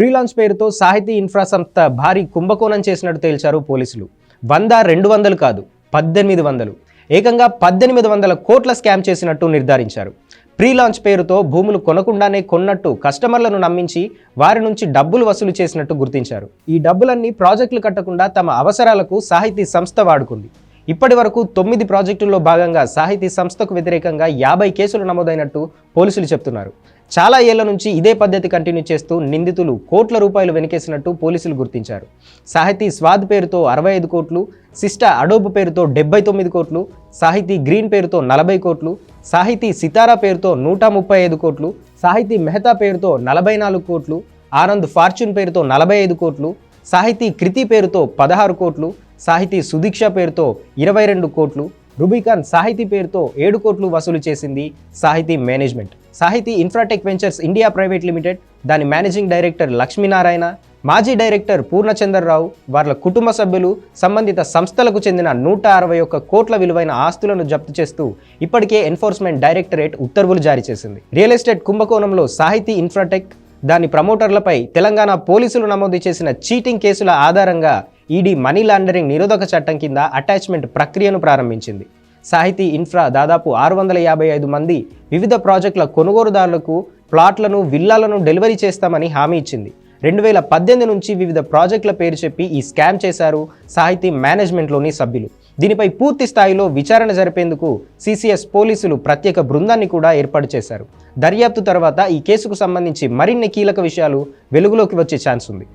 Freelance పేరుతో సాహితీ infra సంస్థ భారీ కుంభకోణం చేసినట్టు తేల్చారు పోలీసులు. వంద రెండు వందలు కాదు పద్దెనిమిది వందలు. ఏకంగా పద్దెనిమిది వందల కోట్ల స్కామ్ చేసినట్టు నిర్ధారించారు. ప్రీ లాంచ్ పేరుతో భూములు కొనకుండానే కొన్నట్టు కస్టమర్లను నమ్మించి వారి నుంచి డబ్బులు వసూలు చేసినట్టు గుర్తించారు. ఈ డబ్బులన్నీ ప్రాజెక్టులు కట్టకుండా తమ అవసరాలకు సాహితీ సంస్థ వాడుకుంది. ఇప్పటి వరకు తొమ్మిది ప్రాజెక్టుల్లో భాగంగా సాహితీ సంస్థకు వ్యతిరేకంగా యాభై కేసులు నమోదైనట్టు పోలీసులు చెప్తున్నారు. చాలా ఏళ్ళ నుంచి ఇదే పద్ధతి కంటిన్యూ చేస్తూ నిందితులు కోట్ల రూపాయలు వెనకేసినట్టు పోలీసులు గుర్తించారు. సాహితీ స్వాద్ పేరుతో అరవై ఐదు కోట్లు సిస్టా అడోబ్ పేరుతో డెబ్బై తొమ్మిది కోట్లు సాహితీ గ్రీన్ పేరుతో నలభై కోట్లు సాహితీ సితారా పేరుతో నూట ముప్పై ఐదు కోట్లు సాహితీ మెహతా పేరుతో నలభై నాలుగు కోట్లు ఆనంద్ ఫార్చ్యూన్ పేరుతో నలభై ఐదు కోట్లు సాహితీ కృతి పేరుతో పదహారు కోట్లు సాహితీ సుదీక్ష పేరుతో ఇరవై రెండు కోట్లు రుబికాన్ సాహితీ పేరుతో ఏడు కోట్లు వసూలు చేసింది Sahiti management. Sahiti Infratech ventures India private limited దాని మేనేజింగ్ డైరెక్టర్ లక్ష్మీనారాయణ మాజీ డైరెక్టర్ పూర్ణచంద్రరావు వాళ్ళ కుటుంబ సభ్యులు సంబంధిత సంస్థలకు చెందిన నూట అరవై ఒక్క కోట్ల విలువైన ఆస్తులను జప్తు చేస్తూ ఇప్పటికే ఎన్ఫోర్స్మెంట్ డైరెక్టరేట్ ఉత్తర్వులు జారీ చేసింది. రియల్ ఎస్టేట్ కుంభకోణంలో సాహితీ ఇన్ఫ్రాటెక్ దాని ప్రమోటర్లపై తెలంగాణ పోలీసులు నమోదు చేసిన చీటింగ్ కేసుల ఆధారంగా ఈడీ మనీ లాండరింగ్ నిరోధక చట్టం కింద అటాచ్మెంట్ ప్రక్రియను ప్రారంభించింది. సాహితీ ఇన్ఫ్రా దాదాపు ఆరు వందల యాభై ఐదు మంది వివిధ ప్రాజెక్టుల కొనుగోలుదారులకు ప్లాట్లను విల్లాలను డెలివరీ చేస్తామని హామీ ఇచ్చింది. రెండు వేల పద్దెనిమిది నుంచి వివిధ ప్రాజెక్టుల పేరు చెప్పి ఈ స్కామ్ చేశారు సాహితీ మేనేజ్మెంట్లోని సభ్యులు. దీనిపై పూర్తి స్థాయిలో విచారణ జరిపేందుకు సిసిఎస్ పోలీసులు ప్రత్యేక బృందాన్ని కూడా ఏర్పాటు చేశారు. దర్యాప్తు తర్వాత ఈ కేసుకు సంబంధించి మరిన్ని కీలక విషయాలు వెలుగులోకి వచ్చే ఛాన్స్ ఉంది.